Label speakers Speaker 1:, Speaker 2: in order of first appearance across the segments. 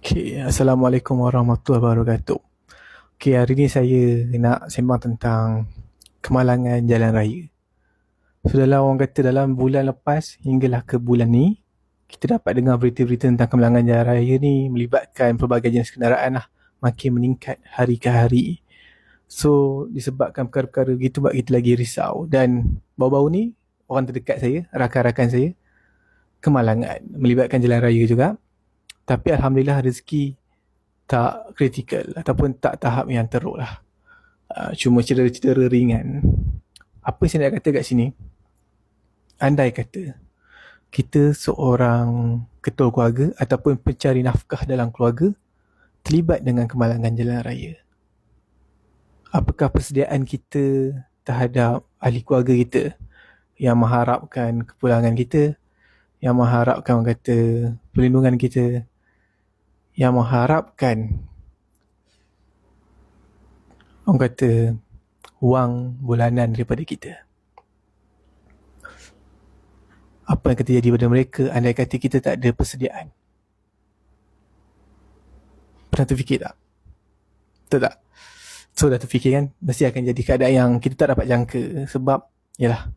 Speaker 1: Okay, Assalamualaikum warahmatullahi wabarakatuh. Okay, hari ni saya nak sembang tentang kemalangan jalan raya. So, dalam orang kata dalam bulan lepas hinggalah ke bulan ni, kita dapat dengar berita-berita tentang kemalangan jalan raya ni melibatkan pelbagai jenis kenderaan lah makin meningkat hari ke hari. So, disebabkan perkara-perkara gitu buat kita lagi risau. Dan baru-baru ni, orang terdekat saya, rakan-rakan saya, kemalangan melibatkan jalan raya juga. Tapi Alhamdulillah rezeki tak kritikal ataupun tak tahap yang teruk lah. Uh, cuma cedera-cedera ringan. Apa saya nak kata kat sini? Andai kata kita seorang ketua keluarga ataupun pencari nafkah dalam keluarga terlibat dengan kemalangan jalan raya. Apakah persediaan kita terhadap ahli keluarga kita yang mengharapkan kepulangan kita, yang mengharapkan orang kata perlindungan kita, yang mengharapkan orang kata wang bulanan daripada kita. Apa yang terjadi pada mereka andai kata kita tak ada persediaan? Pernah terfikir tak? Betul tak? So dah terfikir kan, mesti akan jadi keadaan yang kita tak dapat jangka sebab yalah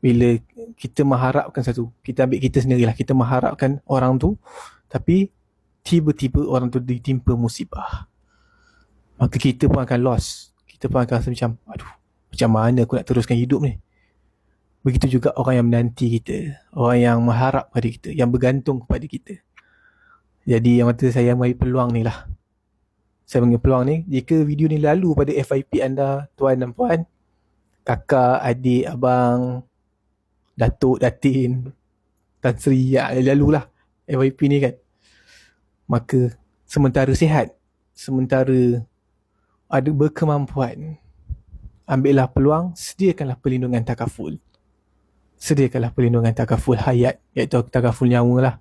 Speaker 1: bila kita mengharapkan satu, kita ambil kita sendirilah, kita mengharapkan orang tu tapi tiba-tiba orang tu ditimpa musibah. Maka kita pun akan lost. Kita pun akan rasa macam, aduh, macam mana aku nak teruskan hidup ni? Begitu juga orang yang menanti kita. Orang yang mengharap pada kita. Yang bergantung kepada kita. Jadi yang kata saya ambil peluang ni lah. Saya ambil peluang ni. Jika video ni lalu pada FIP anda, tuan dan puan, kakak, adik, abang, datuk, datin, Tan Sri, ya, lalu lah FIP ni kan maka sementara sihat, sementara ada berkemampuan, ambillah peluang, sediakanlah perlindungan takaful. Sediakanlah perlindungan takaful hayat, iaitu takaful nyawa lah.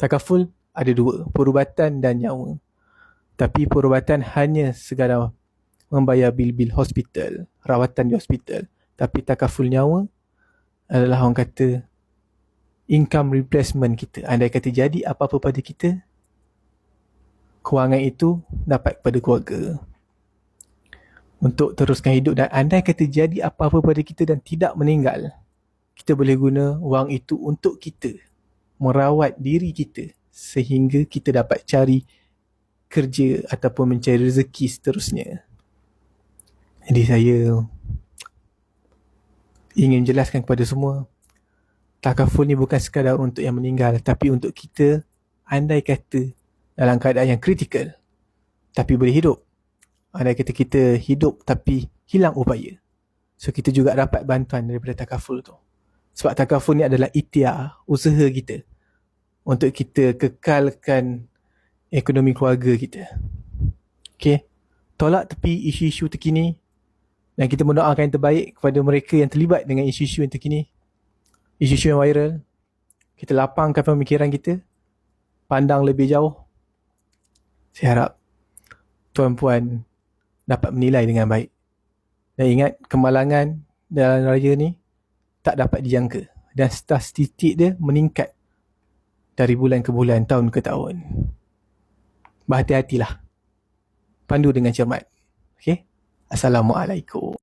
Speaker 1: Takaful ada dua, perubatan dan nyawa. Tapi perubatan hanya sekadar membayar bil-bil hospital, rawatan di hospital. Tapi takaful nyawa adalah orang kata income replacement kita. Andai kata jadi apa-apa pada kita, kewangan itu dapat kepada keluarga. Untuk teruskan hidup dan andai kata jadi apa-apa pada kita dan tidak meninggal kita boleh guna wang itu untuk kita merawat diri kita sehingga kita dapat cari kerja ataupun mencari rezeki seterusnya. Jadi saya ingin jelaskan kepada semua takaful ni bukan sekadar untuk yang meninggal tapi untuk kita andai kata dalam keadaan yang kritikal tapi boleh hidup. Ada kata kita hidup tapi hilang upaya. So kita juga dapat bantuan daripada takaful tu. Sebab takaful ni adalah ikhtiar, usaha kita untuk kita kekalkan ekonomi keluarga kita. Okay. Tolak tepi isu-isu terkini dan kita mendoakan yang terbaik kepada mereka yang terlibat dengan isu-isu yang terkini. Isu-isu yang viral. Kita lapangkan pemikiran kita. Pandang lebih jauh saya harap tuan-puan dapat menilai dengan baik. Dan ingat kemalangan dalam raya ni tak dapat dijangka dan statistik dia meningkat dari bulan ke bulan, tahun ke tahun. Berhati-hatilah. Pandu dengan cermat. Okay? Assalamualaikum.